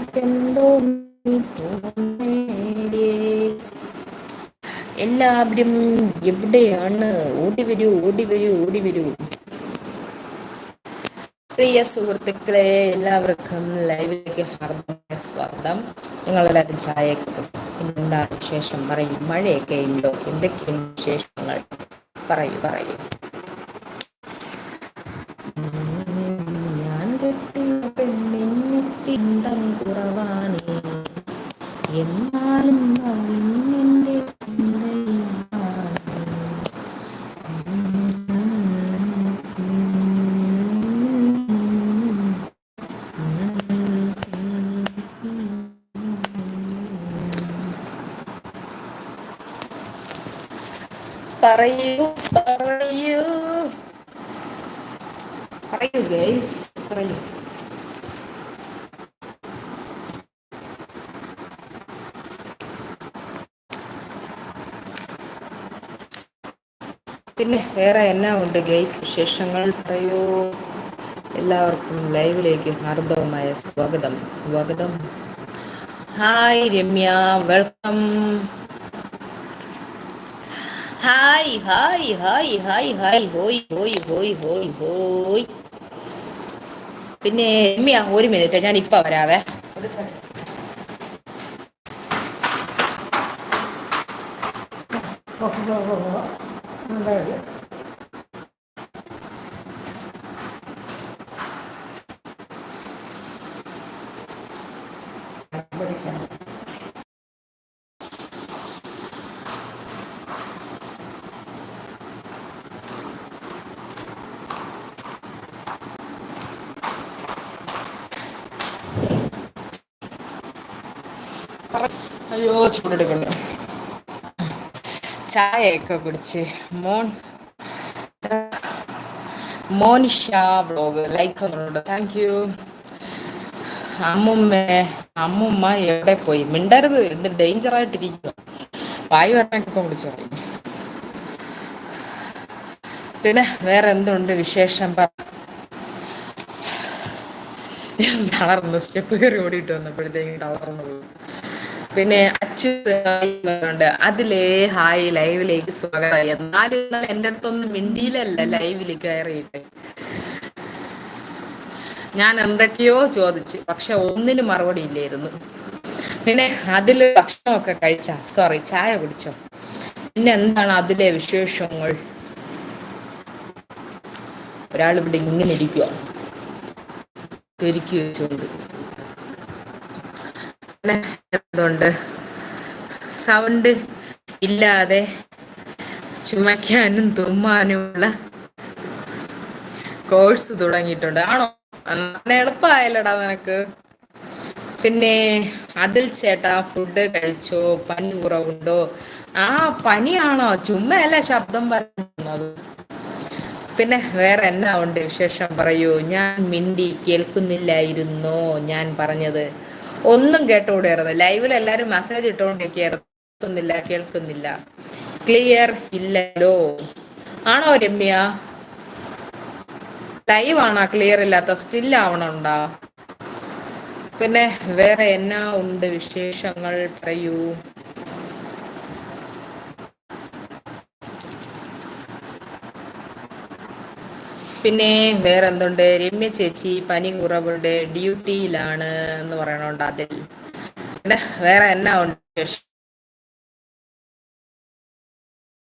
എനിക്കെന്തോ എല്ലാവരും എവിടെയാണ്? ഓടി വരൂ ഓടി വരൂ ഓടി വരൂ. പ്രിയ സുഹൃത്തുക്കളെ എല്ലാവർക്കും ലൈവിലേക്ക് ഹാർദമായ സ്വാഗതം. നിങ്ങളെല്ലാവരും ചായയൊക്കെ എന്താണ് വിശേഷം? പറയും. മഴയൊക്കെ ഉണ്ടോ? എന്തൊക്കെയാണ് വിശേഷങ്ങൾ? പറയൂ പറയൂ. എന്നാലും അവന്റെ പറയൂ പറയൂ. പറയൂ ഗൈസ് പറയൂ. പിന്നെ വേറെ എന്നാ ഉണ്ട് ഗൈസ്? വിശേഷങ്ങൾ പറയൂ. എല്ലാവർക്കും ലൈവിലേക്ക് ഹാർദവമായ സ്വാഗതം. സ്വാഗതം. Hi Ramya. Welcome. Hi hi hi hi hi ഹോയ് ഹോയ് ഹോയ് ഹോയ് ഹോയ്. പിന്നെ രമ്യ ഒരു മിനിറ്റ്. ഞാൻ ഇപ്പൊ വരാവേ സെക്കൻഡ് അയ്യോ ചൂടെടുക്കുന്നു ചായയൊക്കെ കുടിച്ച്. മോൻ മോനിഷ ബ്ലോഗ് ലൈക്ക് ഒന്നുണ്ട്. താങ്ക് യു അമ്മുമ്മ അമ്മുമ്മ എവിടെ പോയി? മിണ്ടരുത് എന്ത് ഡേഞ്ചർ ആയിട്ടിരിക്കുക വായു ഇപ്പം വിളിച്ചു പറയും. പിന്നെ വേറെ എന്തുണ്ട് വിശേഷം? പറ. തളർന്നു സ്റ്റെപ്പ് കയറി ഓടിയിട്ട് വന്നപ്പോഴത്തേക്കും തളർന്നു പിന്നെ അച്യുണ്ട് അതിലേ ഹായ് ലൈവിലേക്ക് സ്വാഗതം. എന്നാലും ഇന്നലെ എന്റെ അടുത്തൊന്നും മിണ്ടിയിലല്ല ലൈവിൽ കയറിയിട്ട്. ഞാൻ എന്തൊക്കെയോ ചോദിച്ച് പക്ഷെ ഒന്നിനും മറുപടി ഇല്ലായിരുന്നു. പിന്നെ അതിൽ ഭക്ഷണമൊക്കെ കഴിച്ച? സോറി ചായ കുടിച്ചോ? പിന്നെ എന്താണ് അതിലെ വിശേഷങ്ങൾ? ഒരാൾ ഇവിടെ ഇങ്ങനെ ഇരിക്കുക പെരുക്കി വെച്ചുകൊണ്ട് എന്തുണ്ട് സൗണ്ട് ഇല്ലാതെ ചുമയ്ക്കാനും തുമ്മാനുമുള്ള കോഴ്സ് തുടങ്ങിയിട്ടുണ്ട്. ആണോ? അങ്ങനെ എളുപ്പമായല്ലടാ നിനക്ക്. പിന്നെ അതിൽ ചേട്ടാ ഫുഡ് കഴിച്ചോ? പനി കുറവുണ്ടോ? ആ പനിയാണോ? ചുമ്മയല്ല ശബ്ദം പറയുന്നത്. പിന്നെ വേറെ എന്നാ ഉണ്ട് വിശേഷം പറയൂ? ഞാൻ മിണ്ടി കേൾക്കുന്നില്ലായിരുന്നോ ഞാൻ പറഞ്ഞത്. ഒന്നും കേട്ടുകൂടായിരുന്നു ലൈവിൽ എല്ലാവരും മെസ്സേജ് ഇട്ടുകൊണ്ടിരിക്കുകയായിരുന്നു. കേൾക്കുന്നില്ല കേൾക്കുന്നില്ല. ക്ലിയർ ഇല്ലല്ലോ. ആണോ രമ്യ? ലൈവ് ആണോ? ക്ലിയർ ഇല്ലാത്ത സ്റ്റിൽ ആവണുണ്ടോ? പിന്നെ വേറെ എന്നാ ഉണ്ട് വിശേഷങ്ങൾ? പറയൂ. പിന്നെ വേറെ എന്തുണ്ട് രമ്യ ചേച്ചി പനി കുറവുണ്ട് ഡ്യൂട്ടിയിലാണ് എന്ന് പറയണുണ്ട് അതിൽ. വേറെ എന്നാ ഉണ്ട്